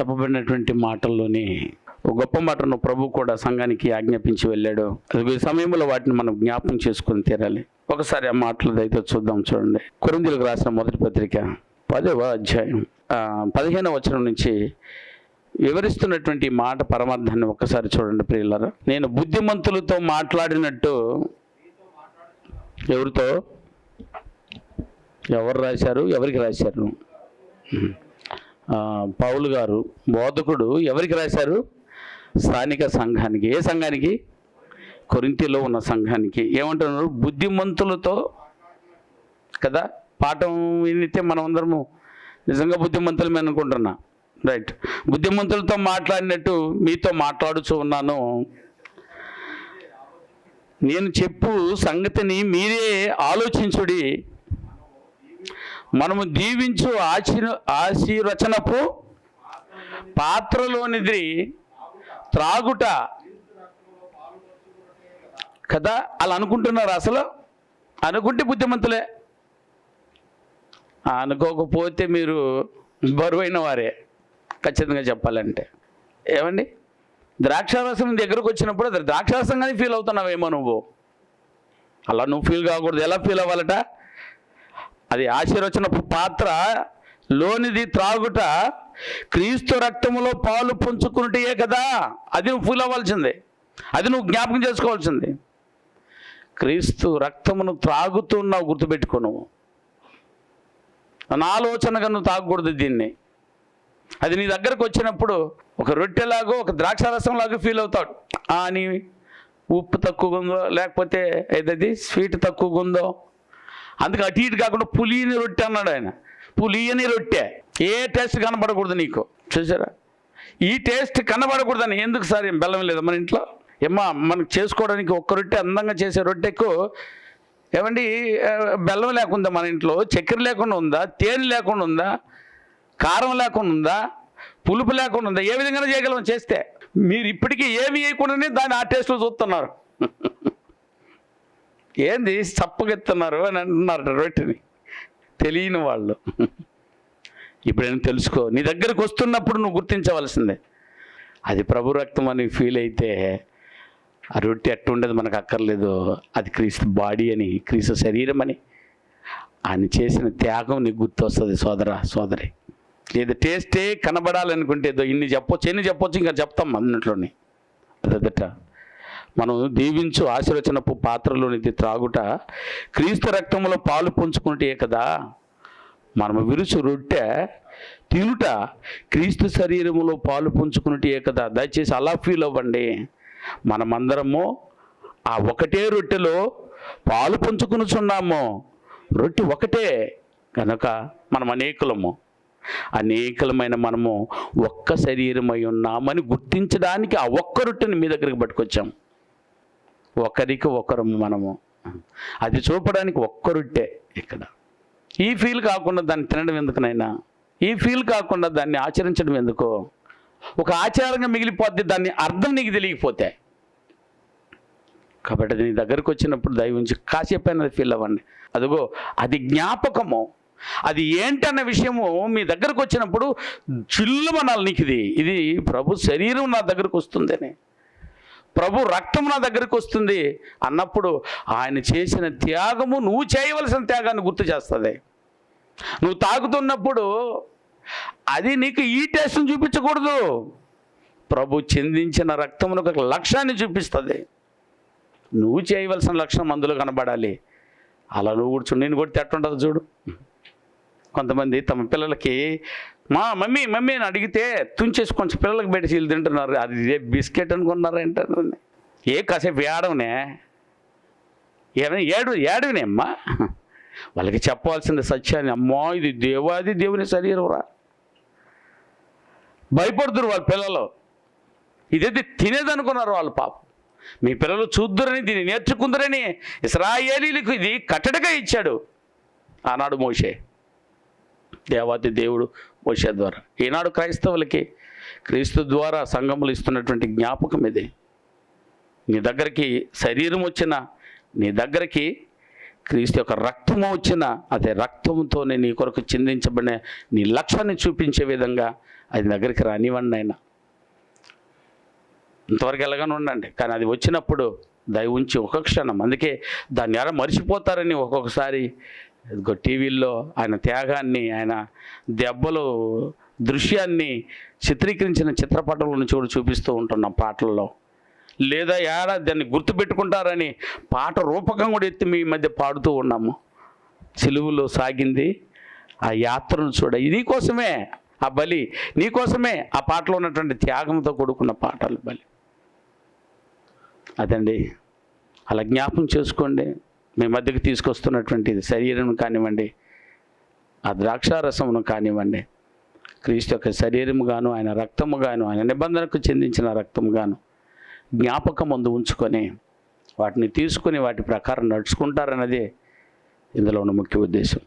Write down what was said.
చెప్పబడినటువంటి మాటల్లోని ఒక గొప్ప మాటను ప్రభు కూడా సంఘానికి ఆజ్ఞాపించి వెళ్ళాడు. అది ఈ సమయంలో వాటిని మనం జ్ఞాపం చేసుకుని తీరాలి. ఒకసారి ఆ మాటలు అయితే చూద్దాం చూడండి. కొరిందులకు రాసిన మొదటి పత్రిక పదవ అధ్యాయం. పదిహేనవ వచనం నుంచి వివరిస్తున్నటువంటి మాట పరమార్థాన్ని ఒక్కసారి చూడండి ప్రియులారు. నేను బుద్ధిమంతులతో మాట్లాడినట్టు ఎవరితో? ఎవరు రాశారు? ఎవరికి రాశారు? పౌలు గారు బోధకుడు ఎవరికి రాశారు? స్థానిక సంఘానికి. ఏ సంఘానికి? కొరింతిలో ఉన్న సంఘానికి. ఏమంటున్నారు? బుద్ధిమంతులతో కదా? పాఠం వినితే మనం అందరము నిజంగా బుద్ధిమంతులమే అనుకుంటున్నా. రైట్. బుద్ధిమంతులతో మాట్లాడినట్టు మీతో మాట్లాడుచు ఉన్నాను. నేను చెప్పు సంగతిని మీరే ఆలోచించుడి. మనము దీవించు ఆశీర్ ఆశీర్వచనపు పాత్రలోనిది త్రాగుట. కదా? అలా అనుకుంటున్నారు అసలు? అనుకుంటే బుద్ధిమంతులే. అనుకోకపోతే మీరు బరువైన వారే. ఖచ్చితంగా చెప్పాలంటే. ఏమండి? ద్రాక్షారసం దగ్గరకు వచ్చినప్పుడు అది ద్రాక్షారసంగానే ఫీల్ అవుతున్నావేమో నువ్వు. అలా నువ్వు ఫీల్ కాకూడదు. ఎలా ఫీల్ అవ్వాలట? అది ఆశీర్వచన పాత్ర లోనిది త్రాగుట క్రీస్తు రక్తములో పాలు పంచుకున్నటే కదా. అది నువ్వు ఫీల్ అవ్వాల్సిందే అది నువ్వు జ్ఞాపకం చేసుకోవాల్సింది. క్రీస్తు రక్తమును త్రాగుతున్నావు గుర్తుపెట్టుకో నువ్వు. నా ఆలోచనగా నువ్వు తాగకూడదు దీన్ని. అది నీ దగ్గరకు వచ్చినప్పుడు ఒక రొట్టెలాగో ఒక ద్రాక్షారసంలాగా ఫీల్ అవుతాడు. అని ఉప్పు తక్కువగా ఉందో లేకపోతే ఏదది? స్వీట్ తక్కువగా ఉందో? అందుకే అటు ఇటు కాకుండా పులియని రొట్టె అన్నాడు ఆయన. పులియని రొట్టె. ఏ టేస్ట్ కనబడకూడదు నీకు? చూసారా? ఈ టేస్ట్ కనబడకూడదని ఎందుకు సార్ ఏం బెల్లం లేదు మన ఇంట్లో? ఏమ్మా మనకు చేసుకోవడానికి ఒక్క రొట్టె అందంగా చేసే రొట్టెకు ఏమండి బెల్లం లేకుండా మన ఇంట్లో? చక్కెర లేకుండా ఉందా? తేనె లేకుండా ఉందా? కారం లేకుండా ఉందా? పులుపు లేకుండా ఉందా? ఏ విధంగా చేయగలం చేస్తే? మీరు ఇప్పటికీ ఏమి వేయకుండానే దాన్ని ఆ టేస్ట్లో చూస్తున్నారు. ఏంది చప్పగెత్తున్నారు అని అంటున్నారు రొట్టెని తెలియని వాళ్ళు. ఇప్పుడైనా తెలుసుకో నీ దగ్గరకు వస్తున్నప్పుడు నువ్వు గుర్తించవలసిందే. అది ప్రభు రక్తం అని ఫీల్ అయితే ఆ రొట్టె ఎట్టుండదు మనకు అక్కర్లేదు. అది క్రీస్తు బాడీ అని క్రీస్తు శరీరం అని. ఆయన చేసిన త్యాగం నీకు గుర్తొస్తుంది సోదర సోదరి. లేదా టేస్టే కనబడాలనుకుంటే ఇన్ని చెప్పొచ్చు ఎన్ని చెప్పొచ్చు ఇంకా చెప్తాం అన్నట్లోనే. అదట మనం దీవించు ఆశీర్వచనపు పాత్రలోనిది త్రాగుట క్రీస్తు రక్తంలో పాలు పుంజుకుంటే కదా మనము విరుచు రొట్టె తినుట క్రీస్తు శరీరంలో పాలు పంచుకున్నట్టే కదా దయచేసి అలా ఫీల్ అవ్వండి. మనమందరము ఆ ఒకటే రొట్టెలో పాలు పుంజుకునిచున్నాము. రొట్టె ఒకటే కనుక మనం అనేకులము. అనేకలమైన మనము ఒక్క శరీరమై ఉన్నామని గుర్తించడానికి ఆ ఒక్క రొట్టెని మీ దగ్గరికి పట్టుకొచ్చాం. ఒకరికి ఒకరు మనము. అది చూపడానికి ఒక్కరుట్టే ఇక్కడ. ఈ ఫీల్ కాకుండా దాన్ని తినడం ఎందుకునైనా? ఈ ఫీల్ కాకుండా దాన్ని ఆచరించడం ఎందుకు? ఒక ఆచారంగా మిగిలిపోద్ది దాన్ని అర్థం నీకు తెలియకపోతే. కాబట్టి నీ దగ్గరకు వచ్చినప్పుడు దయవుంచి కాసేపైనా ఫీల్ అవ్వండి. అదిగో అది జ్ఞాపకము. అది ఏంటన్న విషయము మీ దగ్గరకు వచ్చినప్పుడు చిల్లుమనాలి నీకు ఇది ఇది ప్రభు శరీరం నా దగ్గరకు వస్తుందని. ప్రభు రక్తం నా దగ్గరికి వస్తుంది అన్నప్పుడు ఆయన చేసిన త్యాగము నువ్వు చేయవలసిన త్యాగాన్ని గుర్తు చేస్తుంది. నువ్వు తాగుతున్నప్పుడు అది నీకు ఈ టేస్ట్ని చూపించకూడదు. ప్రభు చెందించిన రక్తమును ఒక లక్ష్యాన్ని చూపిస్తుంది. నువ్వు చేయవలసిన లక్ష్యం అందులో కనబడాలి. అలా నువ్వు కూడా నేను కూడా ఎట్టుంటుంది చూడు. కొంతమంది తమ పిల్లలకి మా మమ్మీ మమ్మీ అని అడిగితే తుంచేసి కొంచెం పిల్లలకి పెట్టి చీలు తింటున్నారు. అది ఏ బిస్కెట్ అనుకున్నారు ఏంటంటే ఏ కాసేపు ఏడవనే? ఏమైనా ఏడు ఏడవనే అమ్మా? వాళ్ళకి చెప్పాల్సింది సత్యాన్ని అమ్మో ఇది దేవాది దేవుని శరీరం రా. భయపడుతురు వాళ్ళ పిల్లలు. ఇదైతే తినేదనుకున్నారు వాళ్ళు పాపం. మీ పిల్లలు చూద్దురని దీన్ని నేర్చుకుందరని ఇస్రాయేలీలకు ఇది కట్టడగా ఇచ్చాడు ఆనాడు మోషే. దేవాది దేవుడు మోషే ద్వారా. ఈనాడు క్రైస్తవులకి క్రీస్తు ద్వారా సంఘములు ఇస్తున్నటువంటి జ్ఞాపకం ఇది. నీ దగ్గరికి శరీరం వచ్చిన నీ దగ్గరికి క్రీస్తు యొక్క రక్తము వచ్చిన అదే రక్తంతోనే నీ కొరకు చిందించబడిన నీ లక్ష్యాన్ని చూపించే విధంగా అది దగ్గరికి రానివ్వండి ఆయన ఇంతవరకు ఎలాగనే ఉండండి కానీ అది వచ్చినప్పుడు దయ ఉంచి ఒక క్షణం అందుకే దాన్ని ఎలా మర్చిపోతారని ఒక్కొక్కసారి ఇదిగో టీవీల్లో ఆయన త్యాగాన్ని ఆయన దెబ్బలు దృశ్యాన్ని చిత్రీకరించిన చిత్రపటంలో చూడు చూపిస్తూ ఉంటున్నాం పాటల్లో. లేదా ఏడా దాన్ని గుర్తుపెట్టుకుంటారని పాట రూపకం కూడా ఎత్తి మీ మధ్య పాడుతూ ఉన్నాము. సిలువులో సాగింది ఆ యాత్రను చూడ నీకోసమే ఆ బలి నీకోసమే ఆ పాటలో ఉన్నటువంటి త్యాగంతో కూడుకున్న పాటలు బలి. అదండి. అలా జ్ఞాపం చేసుకోండి. మీ మధ్యకి తీసుకొస్తున్నటువంటి శరీరం కానివ్వండి ఆ ద్రాక్షారసమును కానివ్వండి క్రీస్తు యొక్క శరీరము గాను ఆయన రక్తము గాను ఆయన నిబంధనకు చెందించిన రక్తము గాను జ్ఞాపకం ముందు ఉంచుకొని వాటిని తీసుకొని వాటి ప్రకారం నడుచుకుంటారన్నదే ఇందులో ఉన్న ముఖ్య ఉద్దేశం.